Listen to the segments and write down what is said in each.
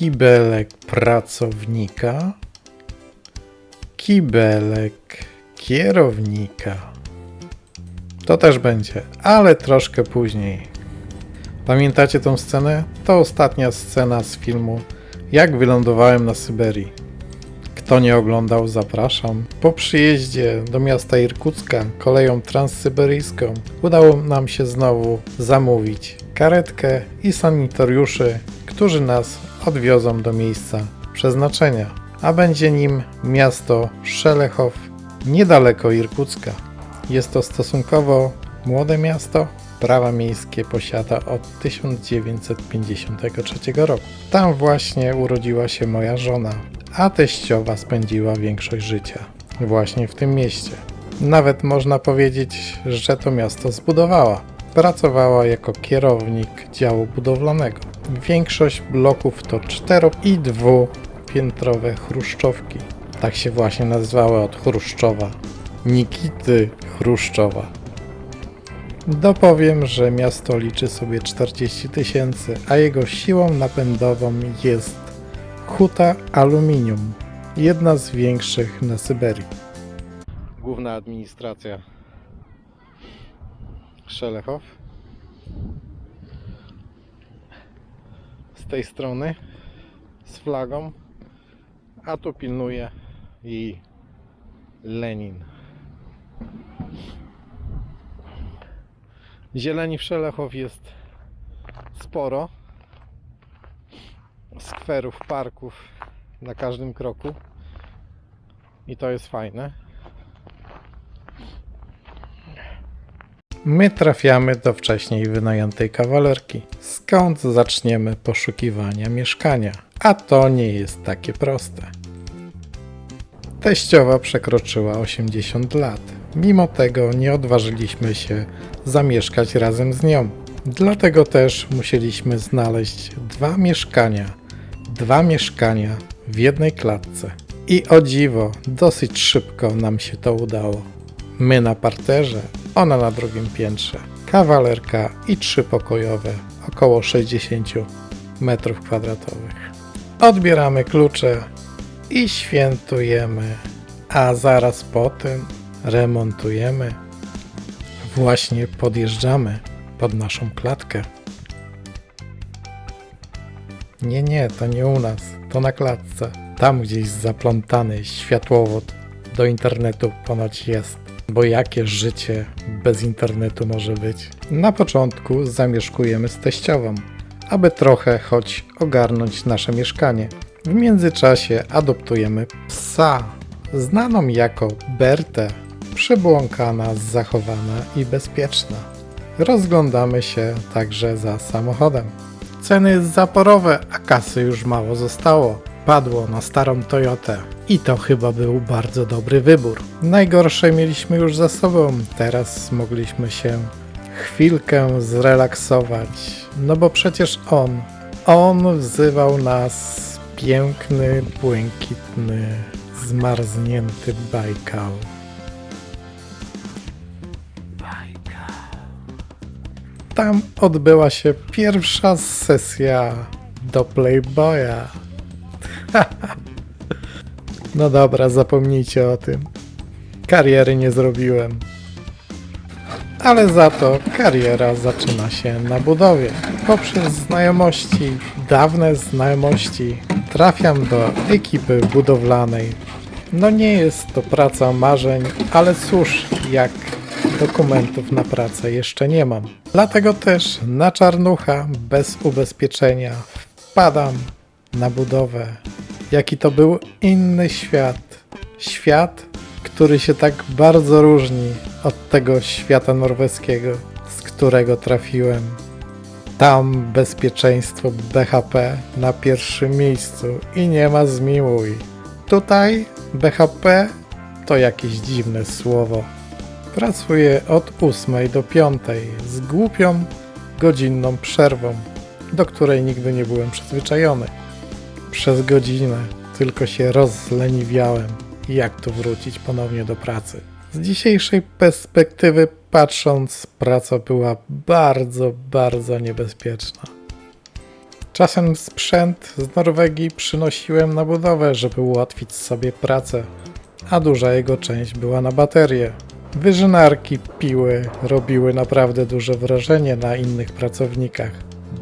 Kibelek pracownika, kibelek kierownika. To też będzie, ale troszkę później. Pamiętacie tą scenę? To ostatnia scena z filmu Jak wylądowałem na Syberii. Kto nie oglądał, zapraszam. Po przyjeździe do miasta Irkucka koleją transsyberyjską udało nam się znowu zamówić karetkę i sanitariuszy, którzy nas odwiozą do miejsca przeznaczenia, a będzie nim miasto Szelechow, niedaleko Irkucka. Jest to stosunkowo młode miasto, prawa miejskie posiada od 1953 roku. Tam właśnie urodziła się moja żona, a teściowa spędziła większość życia właśnie w tym mieście. Nawet można powiedzieć, że to miasto zbudowała. Pracowała jako kierownik działu budowlanego. Większość bloków to cztero i dwupiętrowe chruszczowki. Tak się właśnie nazywały od Chruszczowa. Nikity Chruszczowa. Dopowiem, że miasto liczy sobie 40 tysięcy, a jego siłą napędową jest huta aluminium, jedna z większych na Syberii. Główna administracja Szelechow. Tej strony z flagą, a tu pilnuje i Lenin. Zieleni w Szelechow jest sporo. Skwerów, parków na każdym kroku. I to jest fajne. My trafiamy do wcześniej wynajętej kawalerki, skąd zaczniemy poszukiwania mieszkania. A to nie jest takie proste. Teściowa przekroczyła 80 lat. Mimo tego nie odważyliśmy się zamieszkać razem z nią. Dlatego też musieliśmy znaleźć dwa mieszkania. Dwa mieszkania w jednej klatce. I o dziwo, dosyć szybko nam się to udało. My na parterze, ona na drugim piętrze. Kawalerka i trzypokojowe, około 60 metrów kwadratowych. Odbieramy klucze i świętujemy, a zaraz po tym remontujemy. Właśnie podjeżdżamy pod naszą klatkę. Nie, nie, to nie u nas, to na klatce. Tam gdzieś zaplątany światłowód do internetu ponoć jest. Bo jakie życie bez internetu może być? Na początku zamieszkujemy z teściową, aby trochę choć ogarnąć nasze mieszkanie. W międzyczasie adoptujemy psa, znaną jako Bertę, przybłąkana, zachowana i bezpieczna. Rozglądamy się także za samochodem. Ceny zaporowe, a kasy już mało zostało. Padło na starą Toyotę i to chyba był bardzo dobry wybór. Najgorsze mieliśmy już za sobą, teraz mogliśmy się chwilkę zrelaksować. No bo przecież on, on wzywał nas piękny, błękitny, zmarznięty Bajkał. Tam odbyła się pierwsza sesja do Playboya. no dobra, zapomnijcie o tym. Kariery nie zrobiłem. Ale za to kariera zaczyna się na budowie. Poprzez znajomości, dawne znajomości, trafiam do ekipy budowlanej. No nie jest to praca marzeń, ale cóż, jak dokumentów na pracę jeszcze nie mam. Dlatego też na czarnucha, bez ubezpieczenia, wpadam na budowę. Jaki to był inny świat. Świat, który się tak bardzo różni od tego świata norweskiego, z którego trafiłem. Tam bezpieczeństwo BHP na pierwszym miejscu i nie ma zmiłuj. Tutaj BHP to jakieś dziwne słowo. Pracuję od 8 do 5 z głupią godzinną przerwą, do której nigdy nie byłem przyzwyczajony. Przez godzinę tylko się rozleniwiałem, jak tu wrócić ponownie do pracy. Z dzisiejszej perspektywy patrząc, praca była bardzo, bardzo niebezpieczna. Czasem sprzęt z Norwegii przynosiłem na budowę, żeby ułatwić sobie pracę, a duża jego część była na baterie. Wyżynarki, piły robiły naprawdę duże wrażenie na innych pracownikach.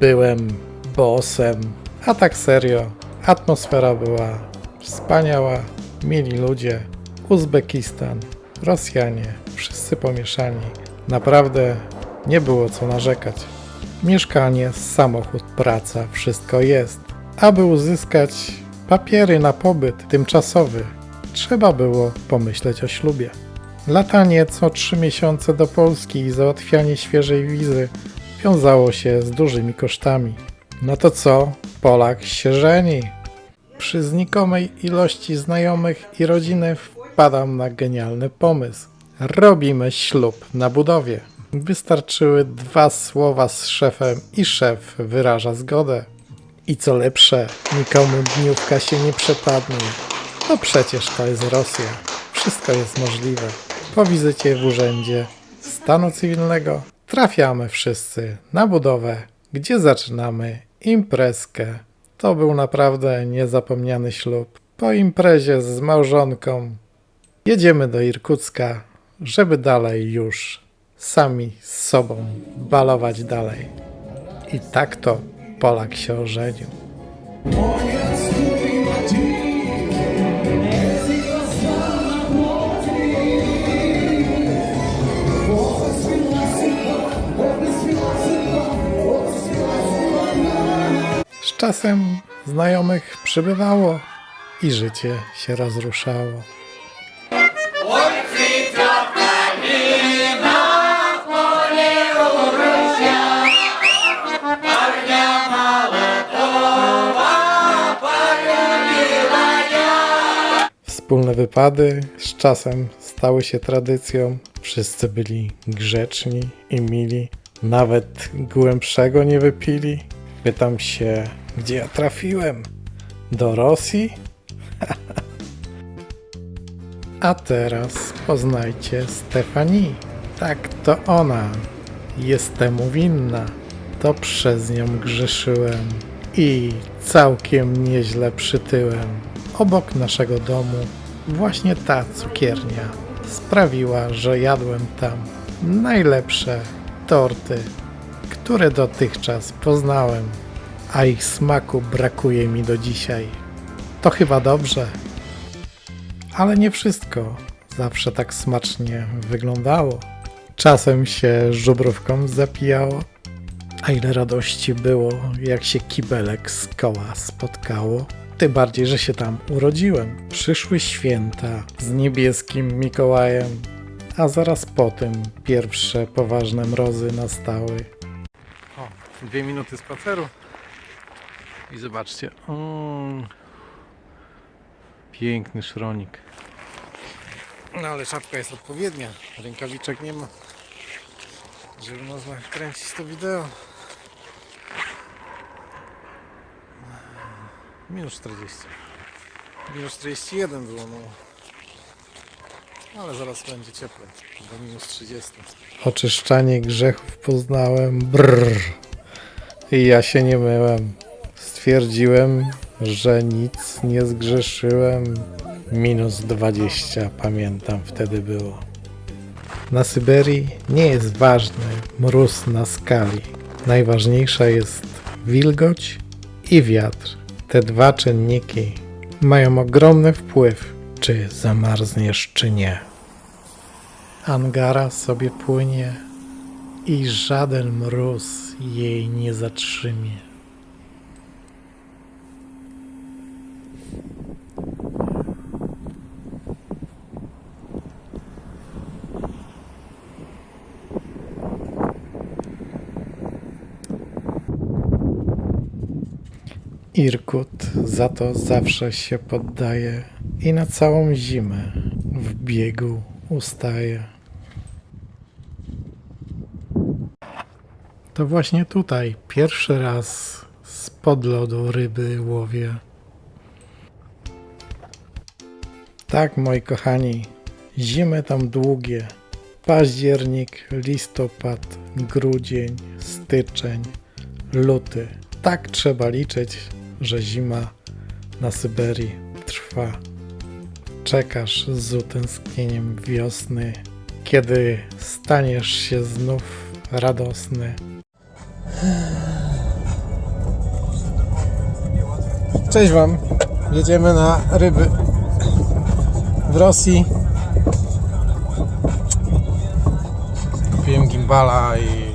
Byłem bossem, a tak serio, atmosfera była wspaniała, mili ludzie, Uzbekistan, Rosjanie, wszyscy pomieszani. Naprawdę nie było co narzekać. Mieszkanie, samochód, praca, wszystko jest. Aby uzyskać papiery na pobyt tymczasowy, trzeba było pomyśleć o ślubie. Latanie co trzy miesiące do Polski i załatwianie świeżej wizy wiązało się z dużymi kosztami. No to co? Polak się żeni. Przy znikomej ilości znajomych i rodziny wpadam na genialny pomysł. Robimy ślub na budowie. Wystarczyły dwa słowa z szefem i szef wyraża zgodę. I co lepsze, nikomu dniówka się nie przepadnie. No przecież to jest Rosja. Wszystko jest możliwe. Po wizycie w urzędzie stanu cywilnego trafiamy wszyscy na budowę, gdzie zaczynamy imprezkę. To był naprawdę niezapomniany ślub. Po imprezie z małżonką jedziemy do Irkucka, żeby dalej już sami z sobą balować dalej. I tak to Polak się ożenił. Z czasem znajomych przybywało i życie się rozruszało. Wspólne wypady z czasem stały się tradycją. Wszyscy byli grzeczni i mili. Nawet głębszego nie wypili. Pytam się, gdzie ja trafiłem? Do Rosji? A teraz poznajcie Stefanii. Tak, to ona. Jest temu winna. To przez nią grzeszyłem i całkiem nieźle przytyłem. Obok naszego domu właśnie ta cukiernia sprawiła, że jadłem tam najlepsze torty, które dotychczas poznałem, a ich smaku brakuje mi do dzisiaj. To chyba dobrze, ale nie wszystko zawsze tak smacznie wyglądało. Czasem się żubrówką zapijało, a ile radości było, jak się kibelek z koła spotkało. Tym bardziej, że się tam urodziłem. Przyszły święta z niebieskim Mikołajem, a zaraz po tym pierwsze poważne mrozy nastały. O, dwie minuty spaceru. I zobaczcie. O, piękny szronik. No ale czapka jest odpowiednia. Rękawiczek nie ma. Żeby można kręcić to wideo. Minus 40. Minus 41 było, no. Ale zaraz będzie cieplej. Do minus 30. Oczyszczanie grzechów poznałem. Brrr. I ja się nie myłem. Stwierdziłem, że nic nie zgrzeszyłem. Minus 20, pamiętam, wtedy było. Na Syberii nie jest ważny mróz na skali. Najważniejsza jest wilgoć i wiatr. Te dwa czynniki mają ogromny wpływ, czy zamarzniesz, czy nie. Angara sobie płynie i żaden mróz jej nie zatrzymie. Irkut za to zawsze się poddaje i na całą zimę w biegu ustaje. To właśnie tutaj pierwszy raz spod lodu ryby łowię. Tak, moi kochani, zimy tam długie. Październik, listopad, grudzień, styczeń, luty. tak trzeba liczyć, że zima na Syberii trwa. Czekasz z utęsknieniem wiosny, kiedy staniesz się znów radosny. Cześć Wam. Jedziemy na ryby w Rosji. Kupiłem gimbala i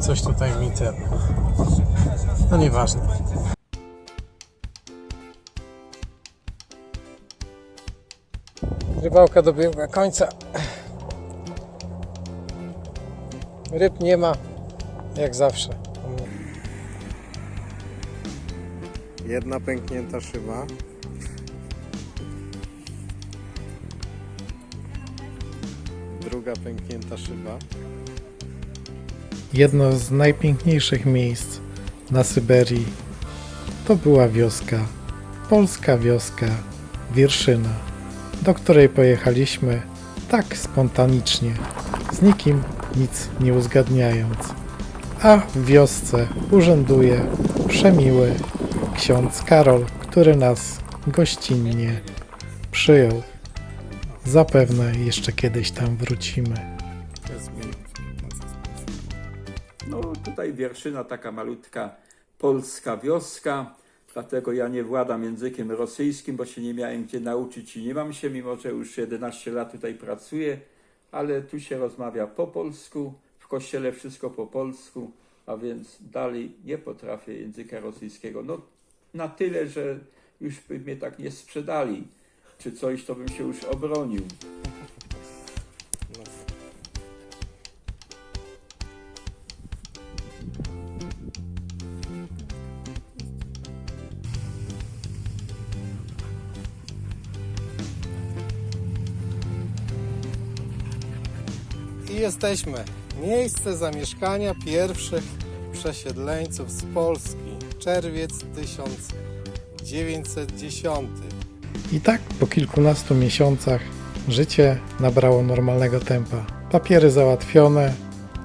coś tutaj mi ten. No nieważne. Rybałka dobiegła końca. Ryb nie ma, jak zawsze. Jedna pęknięta szyba. Druga pęknięta szyba. Jedno z najpiękniejszych miejsc na Syberii to była wioska, polska wioska Wierszyna, do której pojechaliśmy tak spontanicznie, z nikim nic nie uzgadniając. A w wiosce urzęduje przemiły ksiądz Karol, który nas gościnnie przyjął. Zapewne jeszcze kiedyś tam wrócimy. Tutaj wierszyna taka malutka polska wioska, dlatego ja nie władam językiem rosyjskim, bo się nie miałem gdzie nauczyć i nie mam się, mimo że już 11 lat tutaj pracuję, ale tu się rozmawia po polsku, w kościele wszystko po polsku, a więc dalej nie potrafię języka rosyjskiego. No na tyle, że już by mnie tak nie sprzedali, czy coś, to bym się już obronił. Jesteśmy. Miejsce zamieszkania pierwszych przesiedleńców z Polski. Czerwiec 1910. I tak po kilkunastu miesiącach życie nabrało normalnego tempa. Papiery załatwione,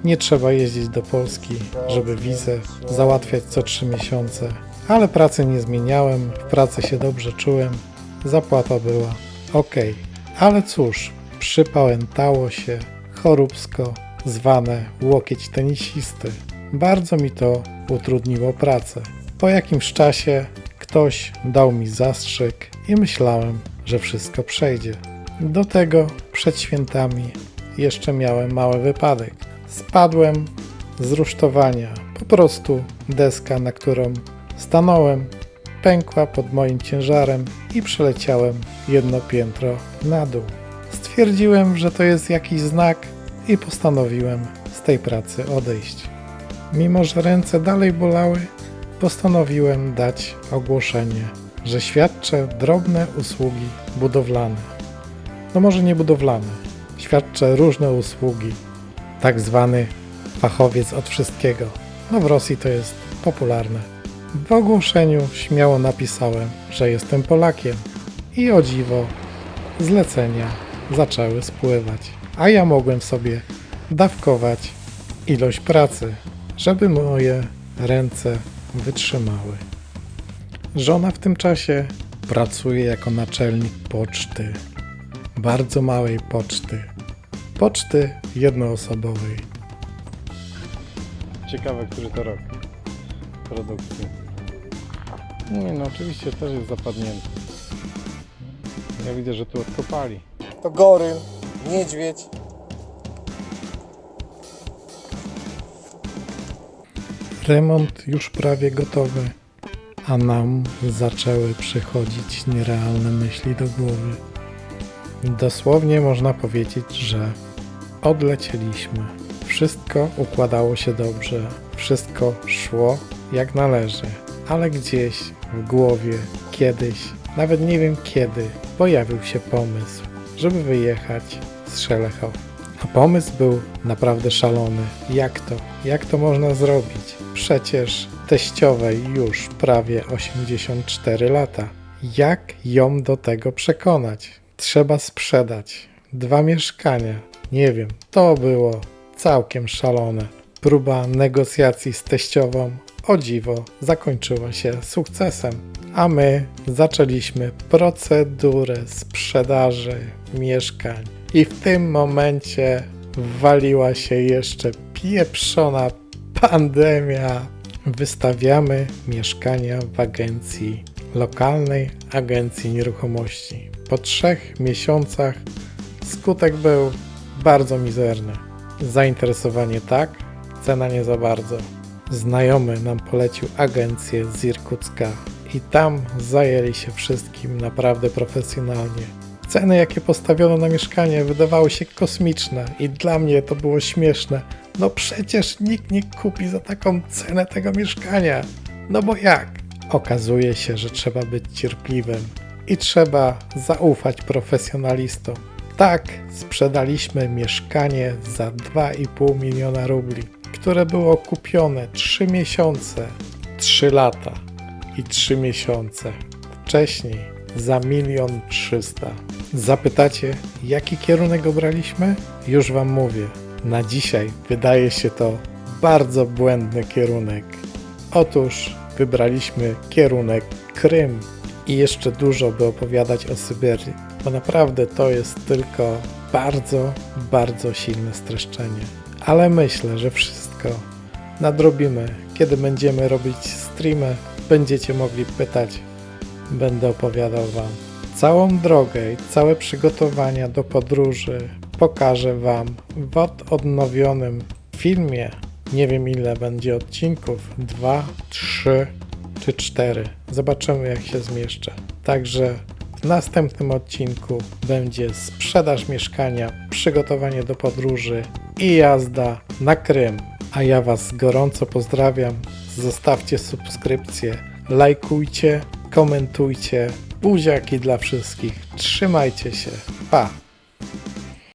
nie trzeba jeździć do Polski, żeby wizę załatwiać co trzy miesiące. Ale pracy nie zmieniałem, w pracy się dobrze czułem, zapłata była ok. Ale cóż, przypałętało się choróbsko zwane łokieć tenisisty. Bardzo mi to utrudniło pracę. Po jakimś czasie ktoś dał mi zastrzyk i myślałem, że wszystko przejdzie. Do tego przed świętami jeszcze miałem mały wypadek. Spadłem z rusztowania. Po prostu deska, na którą stanąłem, pękła pod moim ciężarem i przeleciałem jedno piętro na dół. Stwierdziłem, że to jest jakiś znak i postanowiłem z tej pracy odejść. Mimo, że ręce dalej bolały, postanowiłem dać ogłoszenie, że świadczę drobne usługi budowlane. No może nie budowlane, świadczę różne usługi, tak zwany fachowiec od wszystkiego. No w Rosji to jest popularne. W ogłoszeniu śmiało napisałem, że jestem Polakiem i o dziwo zlecenia zaczęły spływać, a ja mogłem sobie dawkować ilość pracy, żeby moje ręce wytrzymały. Żona w tym czasie pracuje jako naczelnik poczty, bardzo małej poczty, poczty jednoosobowej. Ciekawe, który to rok produkcji. Nie no, oczywiście też jest zapadnięty. Ja widzę, że tu odkopali. To gory, niedźwiedź. Remont już prawie gotowy, a nam zaczęły przychodzić nierealne myśli do głowy. Dosłownie można powiedzieć, że odlecieliśmy. Wszystko układało się dobrze, wszystko szło jak należy, ale gdzieś w głowie kiedyś, nawet nie wiem kiedy, pojawił się pomysł, żeby wyjechać z Szelechow. A pomysł był naprawdę szalony. Jak to? Jak to można zrobić? Przecież teściowej już prawie 84 lata. Jak ją do tego przekonać? Trzeba sprzedać dwa mieszkania. Nie wiem, to było całkiem szalone. Próba negocjacji z teściową o dziwo zakończyła się sukcesem, a my zaczęliśmy procedurę sprzedaży mieszkań. I w tym momencie waliła się jeszcze pieprzona pandemia. Wystawiamy mieszkania w agencji lokalnej agencji nieruchomości. Po trzech miesiącach skutek był bardzo mizerny. Zainteresowanie tak, cena nie za bardzo. Znajomy nam polecił agencję z Irkucka i tam zajęli się wszystkim naprawdę profesjonalnie. Ceny, jakie postawiono na mieszkanie, wydawały się kosmiczne i dla mnie to było śmieszne. No przecież nikt nie kupi za taką cenę tego mieszkania. No bo jak? Okazuje się, że trzeba być cierpliwym i trzeba zaufać profesjonalistom. Tak, sprzedaliśmy mieszkanie za 2,5 miliona rubli, które było kupione 3 miesiące, 3 lata i 3 miesiące wcześniej za milion trzysta. Zapytacie, jaki kierunek obraliśmy? Już Wam mówię. Na dzisiaj wydaje się to bardzo błędny kierunek. Otóż wybraliśmy kierunek Krym i jeszcze dużo by opowiadać o Syberii, bo naprawdę to jest tylko bardzo, bardzo silne streszczenie. Ale myślę, że wszystko nadrobimy. Kiedy będziemy robić streamy, będziecie mogli pytać, będę opowiadał Wam. Całą drogę i całe przygotowania do podróży pokażę Wam w odnowionym filmie. Nie wiem ile będzie odcinków, dwa, trzy czy cztery. Zobaczymy jak się zmieszczę. Także w następnym odcinku będzie sprzedaż mieszkania, przygotowanie do podróży i jazda na Krym. A ja Was gorąco pozdrawiam. Zostawcie subskrypcję, lajkujcie, komentujcie. Buziaki dla wszystkich. Trzymajcie się. Pa!